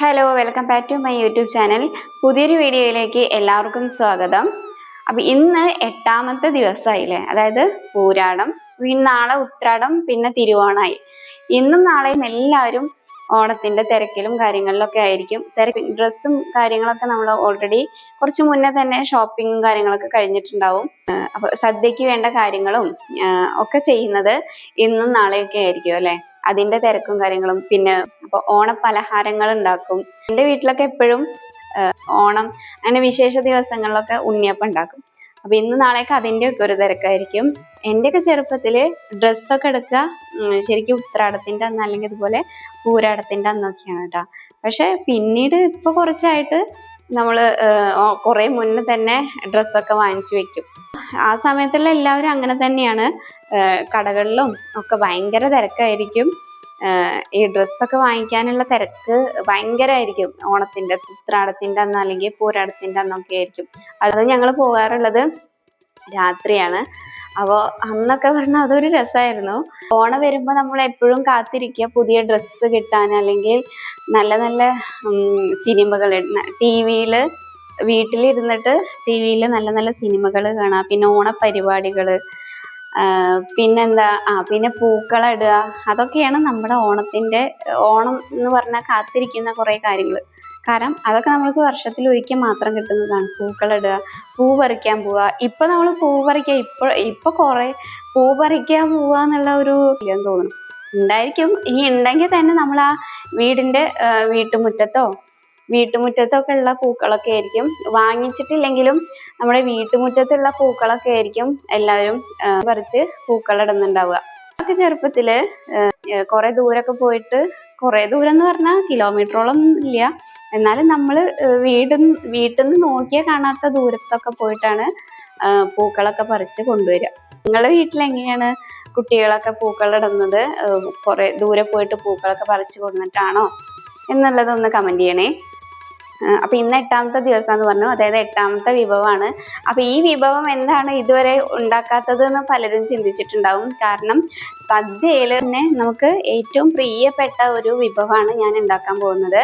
Hello welcome back to my YouTube channel പുതിയൊരു വീഡിയോയിലേക്ക് എല്ലാവർക്കും സ്വാഗതം. അപ്പം ഇന്ന് എട്ടാമത്തെ ദിവസമായില്ലേ? അതായത് പൂരാടം. നാളെ ഉത്രാടം പിന്നെ തിരുവോണമായി ഇന്നും നാളെയും എല്ലാവരും ഓണത്തിന്റെ തിരക്കിലും കാര്യങ്ങളിലൊക്കെ ആയിരിക്കും. തിരക്ക് ഡ്രസ്സും കാര്യങ്ങളൊക്കെ നമ്മൾ ഓൾറെഡി കുറച്ച് മുന്നേ തന്നെ ഷോപ്പിംഗും കാര്യങ്ങളൊക്കെ കഴിഞ്ഞിട്ടുണ്ടാവും. അപ്പോൾ സദ്യക്ക് വേണ്ട കാര്യങ്ങളും ഒക്കെ ചെയ്യുന്നത് ഇന്നും നാളെയൊക്കെ ആയിരിക്കും അല്ലേ? അതിന്റെ തിരക്കും കാര്യങ്ങളും. പിന്നെ അപ്പൊ ഓണ പലഹാരങ്ങൾ ഉണ്ടാക്കും. എന്റെ വീട്ടിലൊക്കെ എപ്പോഴും ഓണം അങ്ങനെ വിശേഷ ദിവസങ്ങളിലൊക്കെ ഉണ്ണിയപ്പം ഉണ്ടാക്കും. അപ്പൊ ഇന്ന് നാളെയൊക്കെ അതിന്റെ ഒക്കെ ഒരു തിരക്കായിരിക്കും. എന്റെയൊക്കെ ചെറുപ്പത്തിൽ ഡ്രസ്സൊക്കെ എടുക്കുക ശരിക്കും ഉത്രാടത്തിന്റെ അന്ന് അല്ലെങ്കിൽ ഇതുപോലെ പൂരാടത്തിന്റെ അന്നൊക്കെയാണ് കേട്ടോ. പക്ഷെ പിന്നീട് ഇപ്പൊ കുറച്ചായിട്ട് നമ്മൾ കുറെ മുന്നേ തന്നെ ഡ്രസ്സൊക്കെ വാങ്ങിച്ചു വെക്കും. ആ സമയത്തുള്ള എല്ലാവരും അങ്ങനെ തന്നെയാണ്. കടകളിലും ഒക്കെ ഭയങ്കര തിരക്കായിരിക്കും. ഈ ഡ്രസ്സൊക്കെ വാങ്ങിക്കാനുള്ള തിരക്ക് ഭയങ്കരമായിരിക്കും ഓണത്തിന്റെ ഉത്രാടത്തിന്റെ അന്ന് അല്ലെങ്കിൽ പൂരാടത്തിന്റെ അന്നൊക്കെ ആയിരിക്കും. അത് ഞങ്ങൾ പോകാറുള്ളത് രാത്രിയാണ്. അപ്പോൾ അന്നൊക്കെ പറഞ്ഞാൽ അതൊരു രസമായിരുന്നു ഓണം വരുമ്പോൾ നമ്മൾ എപ്പോഴും കാത്തിരിക്കുക. പുതിയ ഡ്രസ്സ് കിട്ടാൻ അല്ലെങ്കിൽ നല്ല നല്ല സിനിമകൾ ടി വിയിൽ വീട്ടിലിരുന്നിട്ട് ടി വിയിൽ നല്ല നല്ല സിനിമകൾ കാണാം. പിന്നെ ഓണപരിപാടികൾ പിന്നെന്താ ആ പിന്നെ പൂക്കളം ഇടുക അതൊക്കെയാണ് നമ്മുടെ ഓണത്തിന്റെ ഓണം എന്ന് പറഞ്ഞാൽ കാത്തിരിക്കുന്ന കുറേ കാര്യങ്ങൾ. കാരണം അതൊക്കെ നമ്മൾക്ക് വർഷത്തിൽ ഒരിക്കൽ മാത്രം കിട്ടുന്നതാണ്. പൂക്കളം ഇടുക പൂ പറിക്കാൻ പോവുക. ഇപ്പൊ നമ്മൾ പൂ പറിക്കാൻ ഇപ്പൊ ഇപ്പൊ കുറെ പൂ പറിക്കാൻ പോവുക എന്നുള്ള ഒരു ഇല്ലെന്ന് തോന്നുന്നു. ഉണ്ടായിരിക്കും. ഇനി ഉണ്ടെങ്കിൽ തന്നെ നമ്മൾ ആ വീടിന്റെ വീട്ടുമുറ്റത്തോ വീട്ടുമുറ്റത്തൊക്കെ ഉള്ള പൂക്കളൊക്കെ ആയിരിക്കും. വാങ്ങിച്ചിട്ടില്ലെങ്കിലും നമ്മുടെ വീട്ടുമുറ്റത്തുള്ള പൂക്കളൊക്കെ ആയിരിക്കും എല്ലാവരും പറിച്ച് പൂക്കളിടുന്നുണ്ടാവുക. ഒക്കെ ചെറുപ്പത്തിൽ കുറെ ദൂരൊക്കെ പോയിട്ട് കുറെ ദൂരം എന്ന് പറഞ്ഞാൽ കിലോമീറ്ററോളം ഇല്ല. എന്നാലും നമ്മൾ വീട് വീട്ടിൽ നിന്ന് നോക്കിയാൽ കാണാത്ത ദൂരത്തൊക്കെ പോയിട്ടാണ് പൂക്കളൊക്കെ പറിച്ച് കൊണ്ടുവരിക. നിങ്ങളുടെ വീട്ടിൽ എങ്ങനെയാണ് കുട്ടികളൊക്കെ പൂക്കളിടുന്നത്? കുറെ ദൂരെ പോയിട്ട് പൂക്കളൊക്കെ പറിച്ച് കൊണ്ടിട്ടാണോ എന്നുള്ളതൊന്ന് കമന്റ് ചെയ്യണേ. ആ, അപ്പൊ ഇന്ന് എട്ടാമത്തെ ദിവസം എന്ന് പറഞ്ഞു. അതായത് എട്ടാമത്തെ വിഭവമാണ്. അപ്പൊ ഈ വിഭവം എന്താണ് ഇതുവരെ ഉണ്ടാക്കാത്തത് എന്ന് പലരും ചിന്തിച്ചിട്ടുണ്ടാവും. കാരണം സദ്യയിൽ തന്നെ നമുക്ക് ഏറ്റവും പ്രിയപ്പെട്ട ഒരു വിഭവമാണ് ഞാൻ ഉണ്ടാക്കാൻ പോകുന്നത്.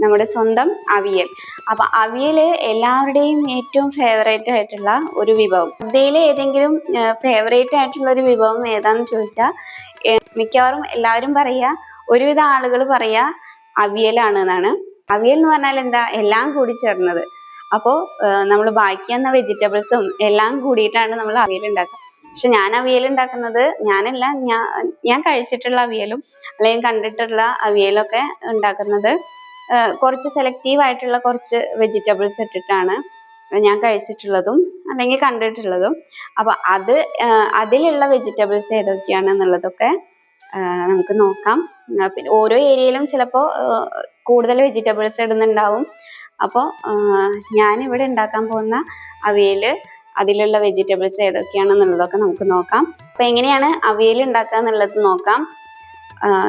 നമ്മുടെ സ്വന്തം അവിയൽ. അപ്പൊ അവിയൽ എല്ലാവരുടെയും ഏറ്റവും ഫേവറേറ്റ് ആയിട്ടുള്ള ഒരു വിഭവം. ഇന്ത്യയിലെ ഏതെങ്കിലും ഫേവറേറ്റ് ആയിട്ടുള്ള ഒരു വിഭവം ഏതാന്ന് ചോദിച്ചാൽ മിക്കവാറും എല്ലാവരും പറയുക ഒരുവിധ ആളുകൾ പറയുക അവിയലാണ് എന്നാണ്. അവിയൽ എന്ന് പറഞ്ഞാൽ എന്താ? എല്ലാം കൂടി ചേർന്നത്. അപ്പോൾ നമ്മൾ ബാക്കി വന്ന വെജിറ്റബിൾസും എല്ലാം കൂടിയിട്ടാണ് നമ്മൾ അവിയൽ ഉണ്ടാക്കുക. പക്ഷെ ഞാൻ അവിയൽ ഉണ്ടാക്കുന്നത് ഞാനല്ല. ഞാൻ ഞാൻ കഴിച്ചിട്ടുള്ള അവിയലും അല്ലെങ്കിൽ കണ്ടിട്ടുള്ള അവിയലൊക്കെ ഉണ്ടാക്കുന്നത് കുറച്ച് സെലക്റ്റീവ് ആയിട്ടുള്ള കുറച്ച് വെജിറ്റബിൾസ് ഇട്ടിട്ടാണ് ഞാൻ കഴിച്ചിട്ടുള്ളതും അല്ലെങ്കിൽ കണ്ടിട്ടുള്ളതും. അപ്പൊ അത് അതിലുള്ള വെജിറ്റബിൾസ് ഏതൊക്കെയാണ് എന്നുള്ളതൊക്കെ ആ, നമുക്ക് നോക്കാം. പിന്നെ ഓരോ ഏരിയയിലും ചിലപ്പോൾ കൂടുതൽ വെജിറ്റബിൾസ് ഇടുന്നുണ്ടാവും. അപ്പോൾ ഞാൻ ഇവിടെ ഉണ്ടാക്കാൻ പോകുന്ന അവയിൽ അതിലുള്ള വെജിറ്റബിൾസ് ഏതൊക്കെയാണെന്നുള്ളതൊക്കെ നമുക്ക് നോക്കാം. അപ്പൊ എങ്ങനെയാണ് അവിയൽ ഉണ്ടാക്കുക എന്നുള്ളത് നോക്കാം.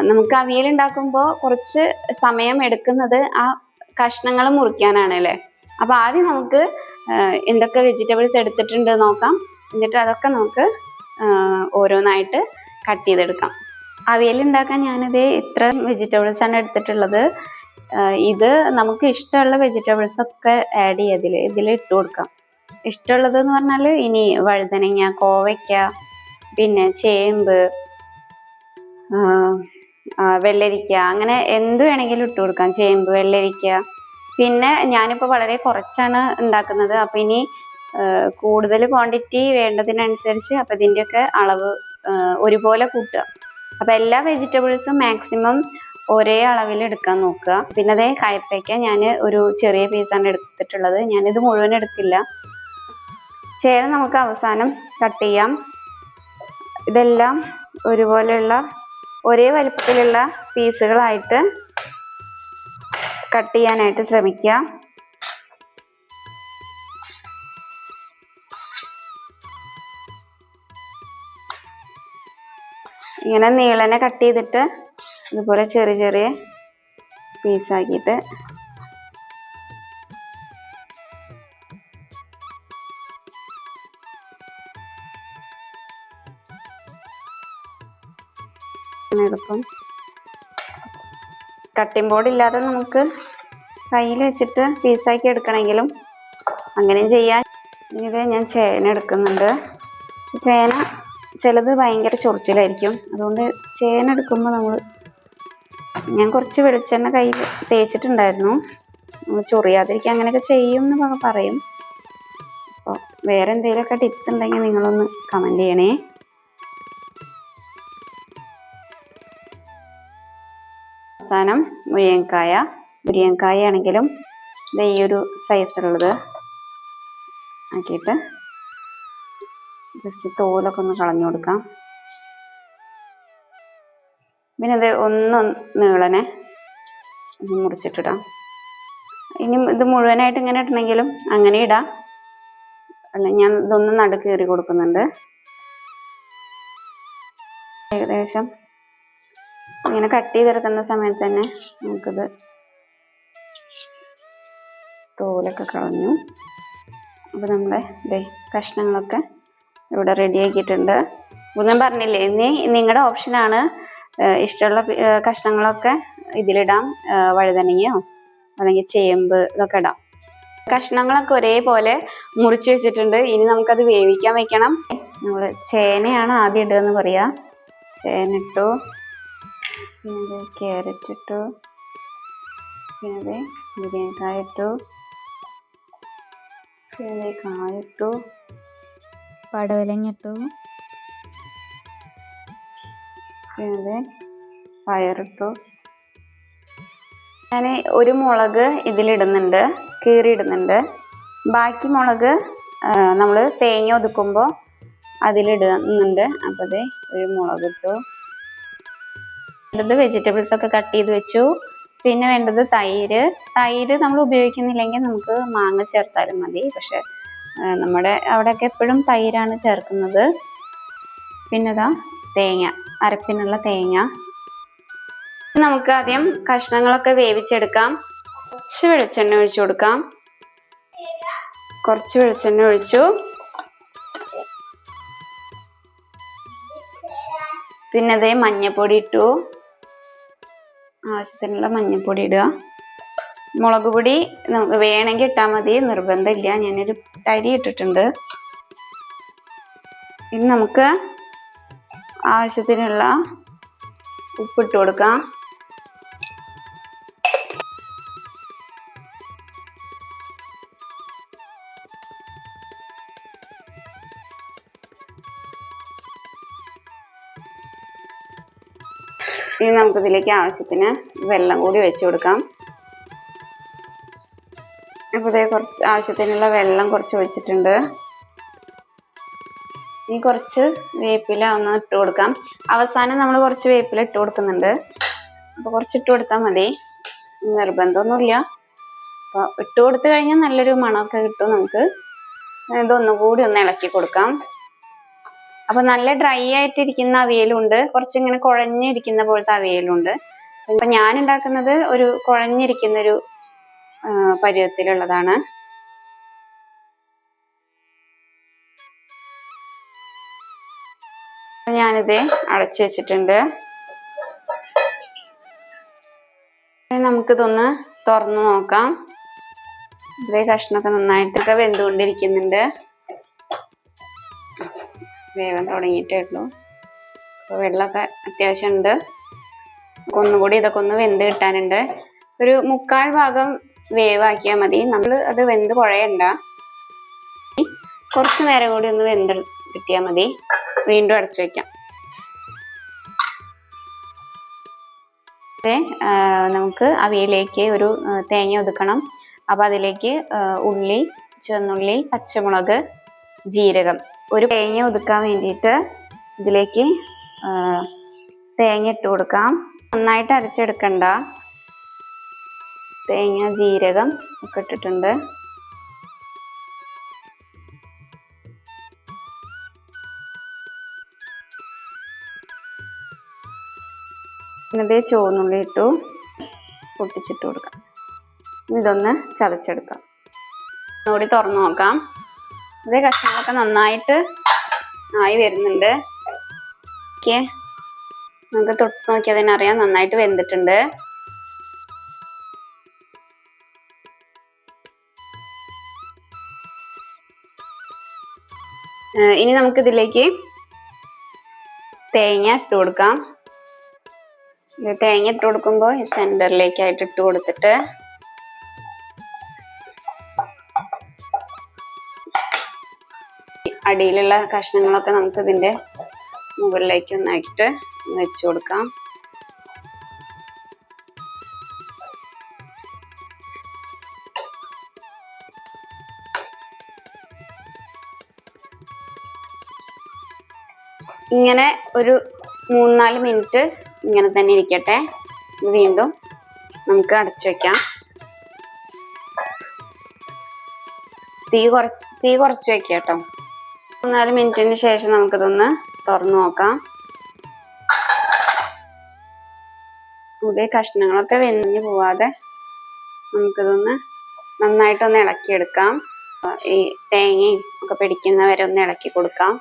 നമുക്ക് അവിയൽ ഉണ്ടാക്കുമ്പോൾ കുറച്ച് സമയം എടുക്കുന്നത് ആ കഷ്ണങ്ങൾ മുറിക്കാനാണ് അല്ലേ? അപ്പൊ ആദ്യം നമുക്ക് എന്തൊക്കെ വെജിറ്റബിൾസ് എടുത്തിട്ടുണ്ട് നോക്കാം. എന്നിട്ട് അതൊക്കെ നമുക്ക് ഓരോന്നായിട്ട് കട്ട് ചെയ്തെടുക്കാം. അവിയൽ ഉണ്ടാക്കാൻ ഞാനിത് ഇത്ര വെജിറ്റബിൾസ് ആണ് എടുത്തിട്ടുള്ളത്. ഇത് നമുക്ക് ഇഷ്ടമുള്ള വെജിറ്റബിൾസ് ഒക്കെ ആഡ് ചെയ്യുക ഇതിൽ ഇതിൽ ഇട്ട് കൊടുക്കാം. ഇഷ്ടമുള്ളത് എന്ന് പറഞ്ഞാൽ ഇനി വഴുതനങ്ങ കോവയ്ക്ക പിന്നെ ചേമ്പ് വെള്ളരിക്ക അങ്ങനെ എന്ത് വേണമെങ്കിലും ഇട്ട് കൊടുക്കാം. ചേമ്പ് വെള്ളരിക്ക. പിന്നെ ഞാനിപ്പോൾ വളരെ കുറച്ചാണ് ഉണ്ടാക്കുന്നത്. അപ്പം ഇനി കൂടുതൽ ക്വാണ്ടിറ്റി വേണ്ടതിനനുസരിച്ച് അപ്പം ഇതിന്റെയൊക്കെ അളവ് ഒരുപോലെ കൂട്ടുക. അപ്പം എല്ലാ വെജിറ്റബിൾസും മാക്സിമം ഒരേ അളവിൽ എടുക്കാൻ നോക്കുക. പിന്നെ അതേ കയപ്പയ്ക്ക ഞാൻ ഒരു ചെറിയ പീസാണ് എടുത്തിട്ടുള്ളത്. ഞാനിത് മുഴുവൻ എടുക്കില്ല ചേര നമുക്ക് അവസാനം കട്ട് ചെയ്യാം. ഇതെല്ലാം ഒരുപോലെയുള്ള ഒരേ വലിപ്പത്തിലുള്ള പീസുകളായിട്ട് കട്ട് ചെയ്യാനായിട്ട് ശ്രമിക്കുക. ഇങ്ങനെ നീളനെ കട്ട് ചെയ്തിട്ട് ഇതുപോലെ ചെറിയ ചെറിയ പീസാക്കിയിട്ട് എടുക്കും കട്ടിംഗ് ബോർഡ് ഇല്ലാതെ നമുക്ക് കയ്യിൽ വെച്ചിട്ട് പീസാക്കി എടുക്കണമെങ്കിലും അങ്ങനെയും ചെയ്യാൻ ഇത് ഞാൻ ചേന എടുക്കുന്നുണ്ട്. ചേന ചിലത് ഭയങ്കര ചൊറിച്ചിലായിരിക്കും. അതുകൊണ്ട് ചേന എടുക്കുമ്പോൾ നമ്മൾ ഞാൻ കുറച്ച് വെളിച്ചെണ്ണ കയ്യിൽ തേച്ചിട്ടുണ്ടായിരുന്നു. നമ്മൾ ചൊറിയാതിരിക്കാൻ അങ്ങനെയൊക്കെ ചെയ്യും എന്ന് പറയും. അപ്പോൾ വേറെ എന്തെങ്കിലുമൊക്കെ ടിപ്സ് ഉണ്ടെങ്കിൽ നിങ്ങളൊന്ന് കമന്റ് ചെയ്യണേ. അവസാനം മുരിയങ്കായ മുരിയങ്കായ ആണെങ്കിലും ഇത് ഈ ഒരു സൈസിലുള്ളത് ആക്കിയിട്ട് ജസ്റ്റ് തോലൊക്കെ ഒന്ന് കളഞ്ഞു കൊടുക്കാം. പിന്നെ ഇത് ഒന്ന് നീളനെ ഒന്ന് മുറിച്ചിട്ടിടാം. ഇനി ഇത് മുഴുവനായിട്ട് ഇങ്ങനെ ഇടണമെങ്കിലും അങ്ങനെ ഇടാം. അല്ല ഞാൻ ഇതൊന്ന് നടു കയറി കൊടുക്കുന്നുണ്ട്. ഏകദേശം ഇങ്ങനെ കട്ട് ചെയ്തെടുക്കുന്ന സമയത്ത് തന്നെ നമുക്കിത് തോലൊക്കെ കളഞ്ഞു. അപ്പോൾ നമ്മുടെ കഷ്ണങ്ങളൊക്കെ ഇവിടെ റെഡി ആക്കിയിട്ടുണ്ട്. ഞാൻ പറഞ്ഞില്ലേ ഇനി നിങ്ങളുടെ ഓപ്ഷനാണ് ഇഷ്ടമുള്ള കഷ്ണങ്ങളൊക്കെ ഇതിലിടാം വഴുതനങ്ങയോ അല്ലെങ്കിൽ ചേമ്പ് ഇതൊക്കെ ഇടാം. കഷ്ണങ്ങളൊക്കെ ഒരേപോലെ മുറിച്ച് വെച്ചിട്ടുണ്ട്. ഇനി നമുക്കത് വേവിക്കാൻ വെക്കണം. നമ്മൾ ചേനയാണ് ആദ്യം ഇടുക എന്ന് പറയാ. ചേന ഇട്ടു. പിന്നെ ക്യാരറ്റ് ഇട്ടു. പിന്നെ മുരിങ്ങക്കായ ഇട്ടു. പിന്നെ കായ ഇട്ടു. പടവലങ്ങിട്ടു പിന്നെ പയറിട്ടു. ഞാൻ ഒരു മുളക് ഇതിലിടുന്നുണ്ട് കീറിയിടുന്നുണ്ട്. ബാക്കി മുളക് നമ്മൾ തേങ്ങ ഒതുക്കുമ്പോൾ അതിലിടുന്നുണ്ട്. അപ്പോൾ അതെ ഒരു മുളക് ഇട്ടു വേണ്ടത് വെജിറ്റബിൾസ് ഒക്കെ കട്ട് ചെയ്ത് വെച്ചു. പിന്നെ വേണ്ടത് തൈര്. തൈര് നമ്മൾ ഉപയോഗിക്കുന്നില്ലെങ്കിൽ നമുക്ക് മാങ്ങ ചേർത്താലും മതി. പക്ഷെ നമ്മുടെ അവിടെയൊക്കെ എപ്പോഴും തൈരാണ് ചേർക്കുന്നത്. പിന്നെ ഇതാ തേങ്ങ അരപ്പിനുള്ള തേങ്ങ. നമുക്ക് ആദ്യം കഷ്ണങ്ങളൊക്കെ വേവിച്ചെടുക്കാം. കുറച്ച് വെളിച്ചെണ്ണ ഒഴിച്ചു കൊടുക്കാം. കുറച്ച് വെളിച്ചെണ്ണ ഒഴിച്ചു. പിന്നെ അതേ മഞ്ഞപ്പൊടി ഇട്ടു. ആവശ്യത്തിനുള്ള മഞ്ഞപ്പൊടി ഇടുക. മുളക് പൊടി വേണമെങ്കിൽ ഇട്ടാൽ മതി. നിർബന്ധമില്ല. ഞാനൊരു തരി ഇട്ടിട്ടുണ്ട്. ഇനി നമുക്ക് ആവശ്യത്തിനുള്ള ഉപ്പിട്ട് കൊടുക്കാം. ഇനി നമുക്കിതിലേക്ക് ആവശ്യത്തിന് വെള്ളം കൂടി വെച്ച് കൊടുക്കാം. അപ്പോൾ ഇതേ കുറച്ച് ആവശ്യത്തിനുള്ള വെള്ളം കുറച്ച് ഒഴിച്ചിട്ടുണ്ട്. ഇനി കുറച്ച് വേപ്പില ഒന്ന് ഇട്ട് കൊടുക്കാം. അവസാനം നമ്മൾ കുറച്ച് വേപ്പില ഇട്ട് കൊടുക്കുന്നുണ്ട്. അപ്പോൾ കുറച്ച് ഇട്ട് കൊടുത്താൽ മതി. നിർബന്ധമൊന്നുമില്ല. അപ്പോൾ ഇട്ട് കൊടുത്തു കഴിഞ്ഞാൽ നല്ലൊരു മണമൊക്കെ കിട്ടും നമുക്ക്. ഇതൊന്നുകൂടി ഒന്ന് ഇളക്കി കൊടുക്കാം. അപ്പോൾ നല്ല ഡ്രൈ ആയിട്ടിരിക്കുന്ന അവിയലുണ്ട്. കുറച്ചിങ്ങനെ കുഴഞ്ഞിരിക്കുന്ന പോലത്തെ അവിയലുണ്ട്. അപ്പം ഞാൻ ഉണ്ടാക്കുന്നത് ഒരു കുഴഞ്ഞിരിക്കുന്ന ഒരു പരുവത്തിലുള്ളതാണ്. ഞാനിത് അടച്ചു വെച്ചിട്ടുണ്ട്. നമുക്കിതൊന്ന് തുറന്നു നോക്കാം. ഇതേ കഷ്ണമൊക്കെ നന്നായിട്ടൊക്കെ വെന്തുകൊണ്ടിരിക്കുന്നുണ്ട്. വേഗം തുടങ്ങിയിട്ടേ ഉള്ളൂ. വെള്ളമൊക്കെ അത്യാവശ്യമുണ്ട് ഒന്നുകൂടി ഇതൊക്കെ ഒന്ന് വെന്ത് കിട്ടാനുണ്ട്. ഒരു മുക്കാൽ ഭാഗം വേവാക്കിയാൽ മതി. നമ്മൾ അത് വെന്ത് കുഴയണ്ട കുറച്ച് നേരം കൂടി ഒന്ന് വെന്ത് കിട്ടിയാൽ മതി. വീണ്ടും അടച്ചു വെക്കാം. നമുക്ക് അവയിലേക്ക് ഒരു തേങ്ങ ഒതുക്കണം. അപ്പം അതിലേക്ക് ഉള്ളി ചുവന്നുള്ളി പച്ചമുളക് ജീരകം. ഒരു തേങ്ങ ഒതുക്കാൻ വേണ്ടിയിട്ട് ഇതിലേക്ക് തേങ്ങ ഇട്ട് കൊടുക്കാം. നന്നായിട്ട് അരച്ചെടുക്കണ്ട. തേങ്ങ ജീരകം ഒക്കെ ഇട്ടിട്ടുണ്ട്. ഇതേ ചുവന്നുള്ളി ഇട്ടു. പൊട്ടിച്ചിട്ട് കൊടുക്കാം. ഇതൊന്ന് ചതച്ചെടുക്കാം. ൂടി തുറന്നു നോക്കാം. ഇതേ കഷ്ണങ്ങളൊക്കെ നന്നായിട്ട് ആയി വരുന്നുണ്ട്. ഓക്കെ. നമുക്ക് തൊട്ട് അറിയാം. നന്നായിട്ട് വെന്തിട്ടുണ്ട്. ഇനി നമുക്ക് ഇതിലേക്ക് തേങ്ങ ഇട്ട് കൊടുക്കാം. തേങ്ങ ഇട്ട് കൊടുക്കുമ്പോൾ സെന്ററിലേക്കായിട്ട് ഇട്ട് കൊടുത്തിട്ട് അടിയിലുള്ള കഷ്ണങ്ങളൊക്കെ നമുക്ക് ഇതിന്റെ മുകളിലേക്ക് ഒന്നായിട്ട് വെച്ചു കൊടുക്കാം. ഇങ്ങനെ ഒരു മൂന്നാൽ മിനിറ്റ് ഇങ്ങനെ തന്നെ ഇരിക്കട്ടെ. വീണ്ടും നമുക്ക് അടച്ചു വെക്കാം. തീ കുറച്ച് തീ കുറച്ച് വെക്കാം കേട്ടോ. മൂന്നാൽ മിനിറ്റിന് ശേഷം നമുക്കിതൊന്ന് തുറന്നു നോക്കാം. പുതിയ കഷ്ണങ്ങളൊക്കെ വെന്തിഞ്ഞ് പോവാതെ നമുക്കിതൊന്ന് നന്നായിട്ടൊന്ന് ഇളക്കിയെടുക്കാം. ഈ തേങ്ങയും ഒക്കെ പിടിക്കുന്നവരെ ഒന്ന് ഇളക്കി കൊടുക്കാം.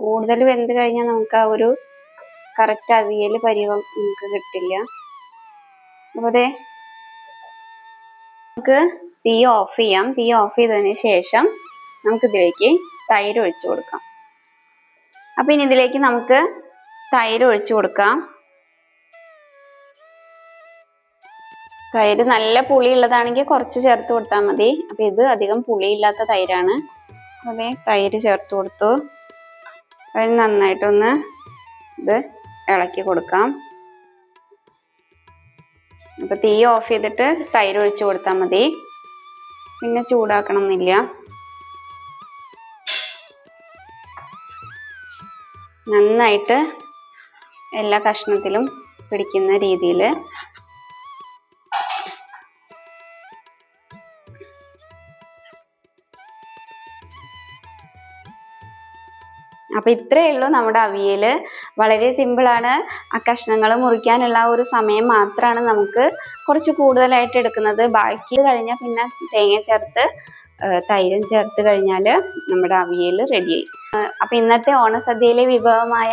കൂടുതൽ വെന്ത് കഴിഞ്ഞാൽ നമുക്ക് ആ ഒരു കറക്റ്റ് അവിയൽ പരിവം നമുക്ക് കിട്ടില്ല. അപ്പോൾ ദേ നമുക്ക് തീ ഓഫ് ചെയ്യാം. തീ ഓഫ് ചെയ്തതിന് ശേഷം നമുക്ക് ഇതിലേക്ക് തൈര് ഒഴിച്ചു കൊടുക്കാം. അപ്പൊ ഇനി ഇതിലേക്ക് നമുക്ക് തൈര് ഒഴിച്ചു കൊടുക്കാം. തൈര് നല്ല പുളി ഉള്ളതാണെങ്കിൽ കുറച്ച് ചേർത്ത് കൊടുത്താൽ മതി. അപ്പൊ ഇത് അധികം പുളിയില്ലാത്ത തൈരാണ്. അതെ തൈര് ചേർത്ത് കൊടുത്തു. അതിന് നന്നായിട്ടൊന്ന് ഇത് ഇളക്കി കൊടുക്കാം. അപ്പൊ തീ ഓഫ് ചെയ്തിട്ട് തൈര് ഒഴിച്ചു കൊടുത്താൽ മതി. പിന്നെ ചൂടാക്കണം എന്നില്ല നന്നായിട്ട് എല്ലാ കഷ്ണത്തിലും പിടിക്കുന്ന രീതിയിൽ അപ്പൊ ഇത്രയേ ഉള്ളൂ നമ്മുടെ അവിയൽ വളരെ സിമ്പിൾ ആണ്. ആ കഷ്ണങ്ങൾ മുറിക്കാനുള്ള ഒരു സമയം മാത്രമാണ് നമുക്ക് കുറച്ച് കൂടുതലായിട്ട് എടുക്കുന്നത്. ബാക്കി കഴിഞ്ഞാൽ പിന്നെ തേങ്ങ ചേർത്ത് തൈരും ചേർത്ത് കഴിഞ്ഞാൽ നമ്മുടെ അവിയൽ റെഡി ആയി. അപ്പൊ ഇന്നത്തെ ഓണസദ്യയിലെ വിഭവമായ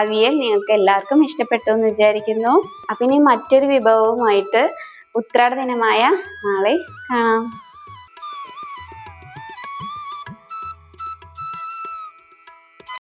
അവിയൽ നിങ്ങൾക്ക് എല്ലാവർക്കും ഇഷ്ടപ്പെട്ടു എന്ന് വിചാരിക്കുന്നു. അപ്പൊ ഇനി മറ്റൊരു വിഭവവുമായിട്ട് ഉത്രാട ദിനമായ നാളെ കാണാം.